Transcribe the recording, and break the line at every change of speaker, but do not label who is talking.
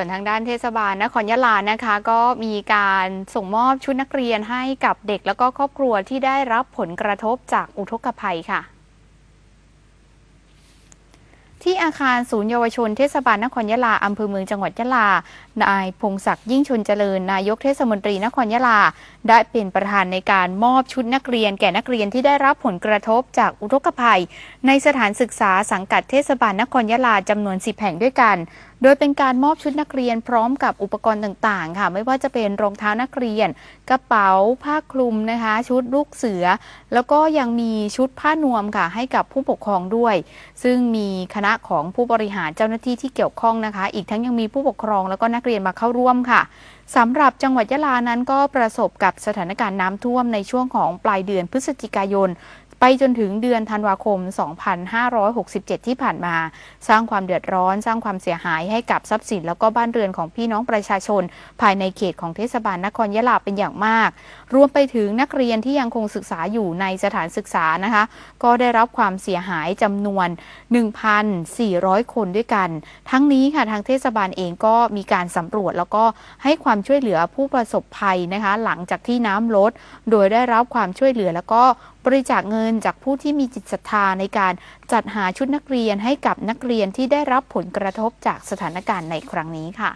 ส่วนทางด้านเทศบาลนครยะลานะคะ ก็มีการส่งมอบชุดนักเรียนให้กับเด็กแล้วก็ครอบครัวที่ได้รับผลกระทบจากอุทกภัยค่ะที่อาคารศูนย์เยาวชนเทศบาลนครยะลาอำเภอเมืองจังหวัดยะลา นายพงศักดิ์ยิ่งชนเจริญ นายกเทศมนตรีนครยะลา ได้เป็นประธานในการมอบชุดนักเรียน แก่นักเรียนที่ได้รับผลกระทบจากอุทกภัย ในสถานศึกษาสังกัดเทศบาลนครยะลาจำนวน 10 แห่งด้วยกันโดยเป็นการมอบชุดนักเรียนพร้อมกับอุปกรณ์ต่างๆ ค่ะ ไม่ว่าจะเป็นรองเท้านักเรียน กระเป๋าผ้าคลุมนะคะ ชุดลูกเสือ แล้วก็ยังมีชุดผ้านวมค่ะ ให้กับผู้ปกครองด้วย ซึ่งมีคณะของผู้บริหารเจ้าหน้าที่ที่เกี่ยวข้องนะคะ อีกทั้งยังมีผู้ปกครองแล้วก็นักเรียนมาเข้าร่วมค่ะสำหรับจังหวัดยะลานั้นก็ประสบกับสถานการณ์น้ำท่วมในช่วงของปลายเดือนพฤศจิกายน ไปจนถึงเดือนธันวาคม 2567 ที่ผ่านมา สร้างความเดือดร้อน สร้างความเสียหายให้กับทรัพย์สิน แล้วก็บ้านเรือนของพี่น้องประชาชน ภายในเขตของเทศบาลนครยะลาเป็นอย่างมาก รวมไปถึงนักเรียนที่ยังคงศึกษาอยู่ในสถานศึกษานะคะ ก็ได้รับความเสียหายจำนวน 1,400 คนด้วยกัน ทั้งนี้ค่ะทางเทศบาลเองก็มีการสำรวจแล้วก็ให้ความช่วยเหลือผู้ประสบภัยนะคะ หลังจากที่น้ำลด โดยได้รับความช่วยเหลือแล้วก็บริจาคเงินจากผู้ที่มีจิตศรัทธาในการจัดหาชุดนักเรียนให้กับนักเรียนที่ได้รับผลกระทบจากสถานการณ์ในครั้งนี้ค่ะ